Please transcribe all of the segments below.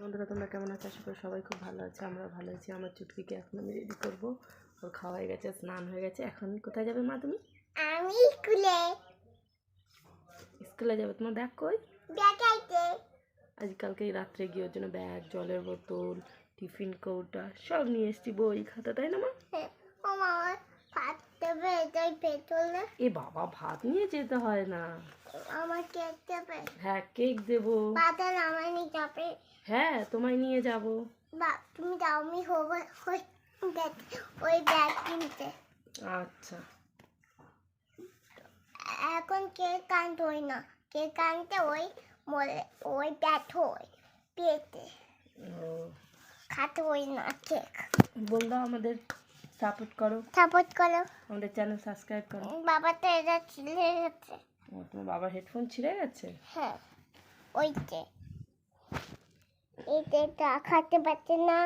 বন্ধুরা তোমরা কেমন আছো? আশা করি সবাই খুব ভালো আছে আমরা ভালো আছি। আমার চুটকিকে এখন আমি রেডি করব। ওর খাওয়া হয়ে গেছে স্নান হয়ে গেছে। এখন কোথায় যাবে মা তুমি? আমি স্কুলে। স্কুলে যাবে? তোমার ব্যাগ কই? আজকালকে রাত্রে গিয়ে ওর জন্য ব্যাগ জলের বোতল টিফিন কৌটা সব নিয়ে এসছি বই খাতা তাই না মা? পেট্রোলে এ বাবা ভাত নিয়ে যেতে হয় না। আমার কেক দেবে। হ্যাঁ কেক দেবো। বাজার আমার নিয়ে যাবে। হ্যাঁ তোমায় নিয়ে যাব। বা তুমি যাও আমি হবে ওই ব্যাগ ওই ব্যাগ কিনতে। আচ্ছা। এখন কেক আনতে হয় না। কেক আনতে ওই মলে ওই ব্যাট হয় ও। খাতে হয় না কেক। বল দাও আমাদের সাপোর্ট করো। সাপোর্ট করো। আমাদের চ্যানেল সাবস্ক্রাইব করো। বাবা তো এটা ছিলে গেছে। ও তোমার বাবার হেডফোন ছিঁড়ে গেছে? হ্যাঁ ওইতে এটা খাতে পারছে না।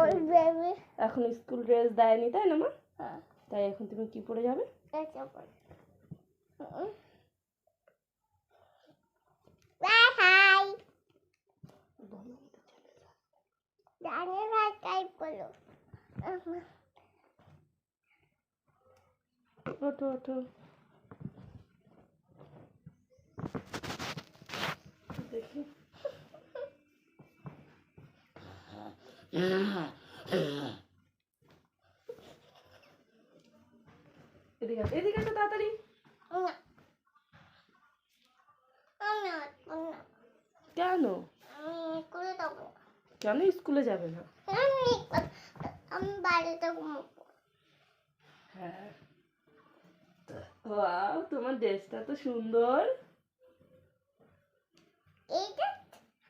ওই বেবি এখন স্কুল ড্রেস দেয়নি তাই না মা? হ্যাঁ। তাই এখন তুমি কি পরে যাবে? বাই হাই জানি ভাই তাই বলো। ওঠো ওঠো। দেখি। এদিকে আসো, এদিকে আসো তাড়াতাড়ি। কেন? স্কুলে যাবে না? আমি আমি বাড়িতে ঘুমাবো। হ্যাঁ। ওয়াও তোমার ড্রেসটা তো সুন্দর। এইটা?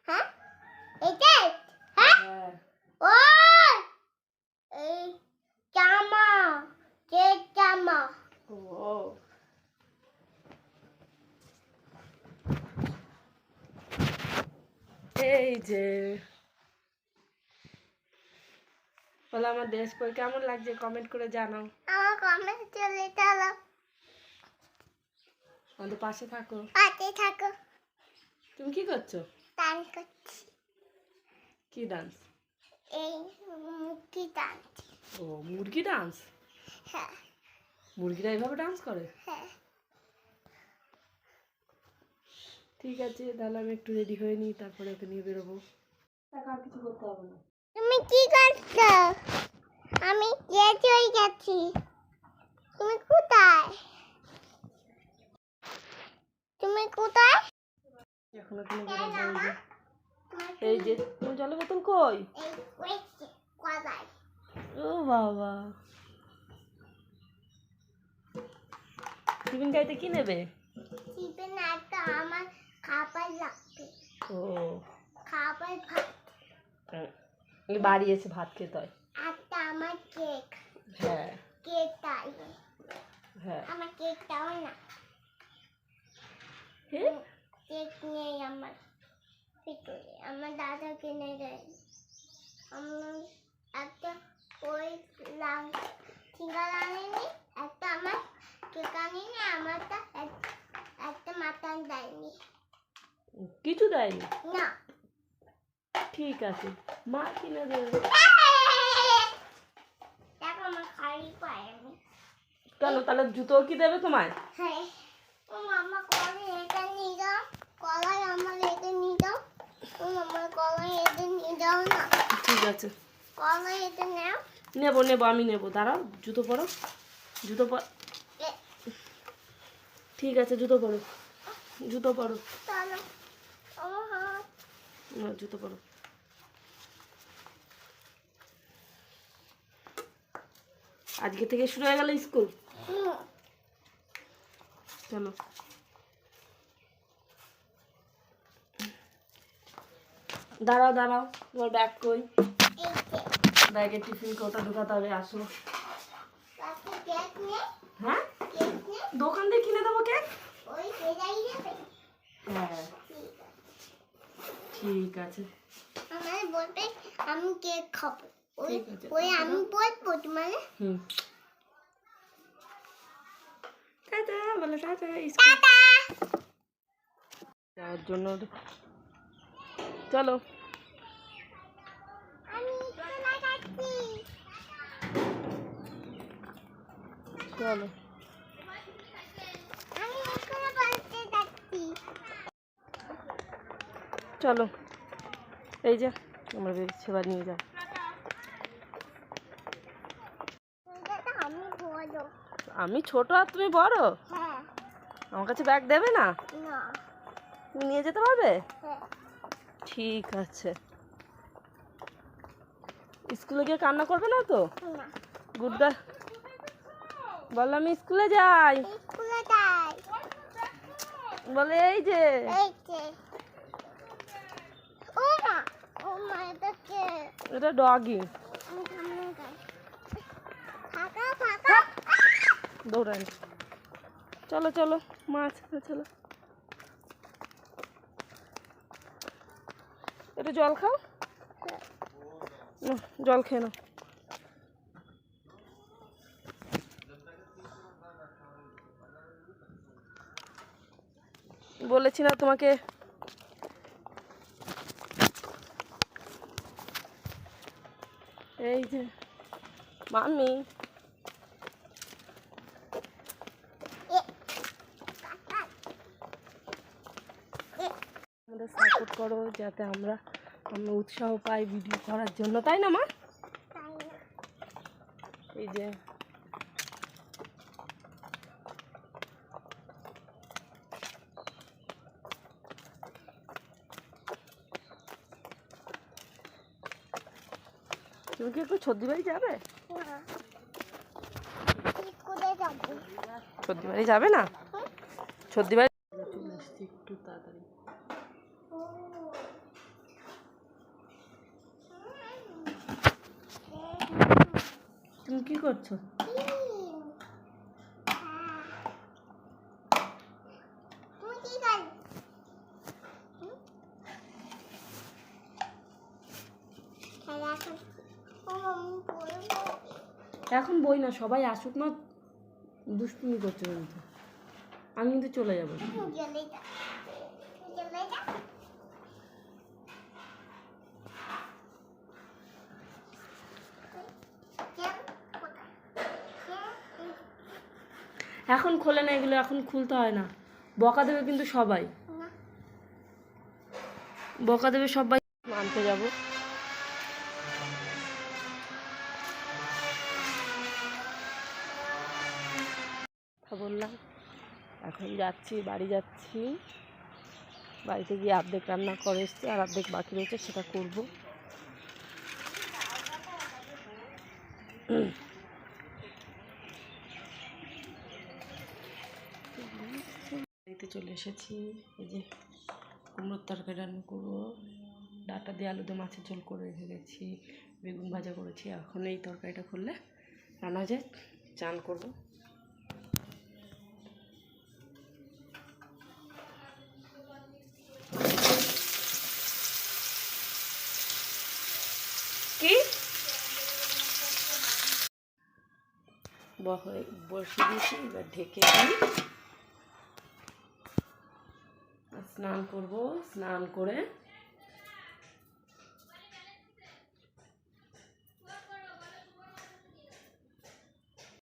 হ্যাঁ? এইটা? হ্যাঁ? হ্যাঁ। ও এই জামা যে জামা। ও। এই যে। বলো আমার ড্রেস পরে কেমন লাগছে? কমেন্ট করে জানাও। আমার কমেন্ট চলে চলো। আমাদের পাশে থাকো। পাতে থাকো। তুমি কি করছ? টান করছি। কি ডান্স এই মুখি টানছি ও মুরগি ডান্স হ্যাঁ। মুরগিরা এইভাবে ডান্স করে? হ্যাঁ। ঠিক আছে তাহলে আমি একটু রেডি হয়ে নিই তারপরে ওকে নিয়ে বেরোবো। টাকা আর কিছু করতে হবে না। তুমি কি করছ? আমি রেডি হয়ে গেছি। তুমি কোথায়? তুমি কোথায়? এখন ওখানে বেরোবো এই যে তুমি জলের বোতল কই? ও বাবা। টিফিন খাইতে কি নেবে? টিফিন একটা আমার খাবার লাগবে। ও। খাবার ভাত। এই বাড়ি এসে ভাত খেতে হয়। একটা আমার কেক। হ্যাঁ। কেক চাই হ্যাঁ। আমার কেক দাও না। হ্যাঁ? কেক নেই আমার ভিতরে আমার দাদা কিনে দেয়। আমার একটা ওই আনেনি একটা আমার কেক আনেনি আমারটা এক- একটা মাটন দেয়নি। কিছু দেয়নি? না। ঠিক আছে মা কিনে দেবে। দেখো আমার খালি পায় আমি। কেন তাহলে জুতো কি দেবে তোমায়? হ্যাঁ। ও মামা এটা নিয়ে যাও। কলাই আমার এটা নিয়ে যাও। ও মামা কলাই এটা নিয়ে যাও না। ঠিক আছে। কলাই এটা নাও। নেব নেব আমি নেব। দাঁড়াও জুতো পরো। জুতো পর ঠিক আছে জুতো পরো। জুতো পরো। জুতো পরো। আজকে থেকে শুরু হয়ে গেল স্কুল? চলো। দাঁড়াও দাঁড়াও তোমার ব্যাগ কই? ব্যাগে টিফিন কোটা ঢুকাতে হবে? আসো। হ্যাঁ? দোকান থেকে কিনে দেবো কেক হ্যাঁ। ঠিক আছে। আমার বলবে আমি কেক খাব। ওই ওই আমি বলব মানে হুম। বলো টাটা যাওয়ার জন্য চলো। চলো চলো। এই যে আমরা সেবা নিয়ে যাও। আমি ছোট আর তুমি বড়? আমার কাছে ব্যাগ দেবে না? তুমি নিয়ে যেতে পারবে? হ্যাঁ। ঠিক আছে। স্কুলে গিয়ে কান্না করবে না তো? গুড গার্ল বললাম আমি স্কুলে যাই। বলে এই যে। এটা ডগি দৌড়ান চলো চলো মাছ চলো। একটু জল খাও? জল খেয়ে নাও। বলেছি না তোমাকে। এই যে মামি এ কাকা এ আমাদের সাপোর্ট করো যাতে আমরা আমরা উৎসাহ পাই ভিডিও করার জন্য তাই না মা? এই যে। তুমি কি একটু সর্দি বাড়ি যাবে? সর্দি বাড়ি যাবে না? সর্দি বাড়ি একটু তাড়াতাড়ি। কি করছ? এখন বই না, সবাই আসুক না, দুষ্টুমি করছে কিন্তু আমি কিন্তু চলে যাব চলে যা চলে যা কেন কোথায় এখন খোলে না, এগুলো এখন খুলতে হয় না। বকা দেবে কিন্তু সবাই। বকা দেবে সবাই। আনতে যাব। বললাম। এখন যাচ্ছি, বাড়ি যাচ্ছি। বাড়িতে গিয়ে অর্ধেক রান্না করে এসছি, আর অর্ধেক বাকি রয়েছে, সেটা করব বাড়িতে চলে এসেছি। এই যে কুমড়োর তরকারি রান্না করব। ডাটা দিয়ে আলু মাছের ঝোল করে রেখে গেছি। বেগুন ভাজা করেছি। এখন এই তরকারিটা করলে রান্না যায়। চান করব। কি? বসিয়ে দিয়েছি। এবার ঢেকে দিই আর স্নান করব, স্নান করে।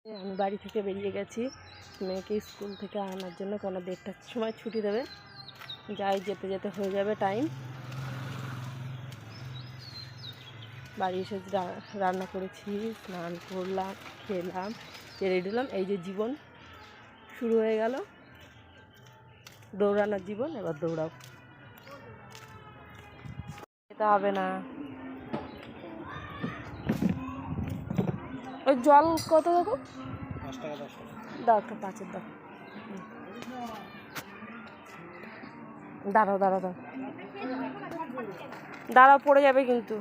আমি বাড়ি থেকে বেরিয়ে গেছি। মেয়েকে স্কুল থেকে আনার জন্য কোনো দেড়টার সময় ছুটি দেবে। যাই যেতে যেতে হয়ে যাবে টাইম বাড়ি এসে রান্না করেছি, স্নান করলাম, খেলাম রেডি হলাম এই যে জীবন শুরু হয়ে গেল। দৌড়ানোর জীবন, এবার দৌড়াও। যেতে হবে না। ওই জল কত দেখো? দাও একটা পাঁচের দাও। দাঁড়াও দাঁড়াও দাঁড়াও। দাঁড়াও, পড়ে যাবে কিন্তু।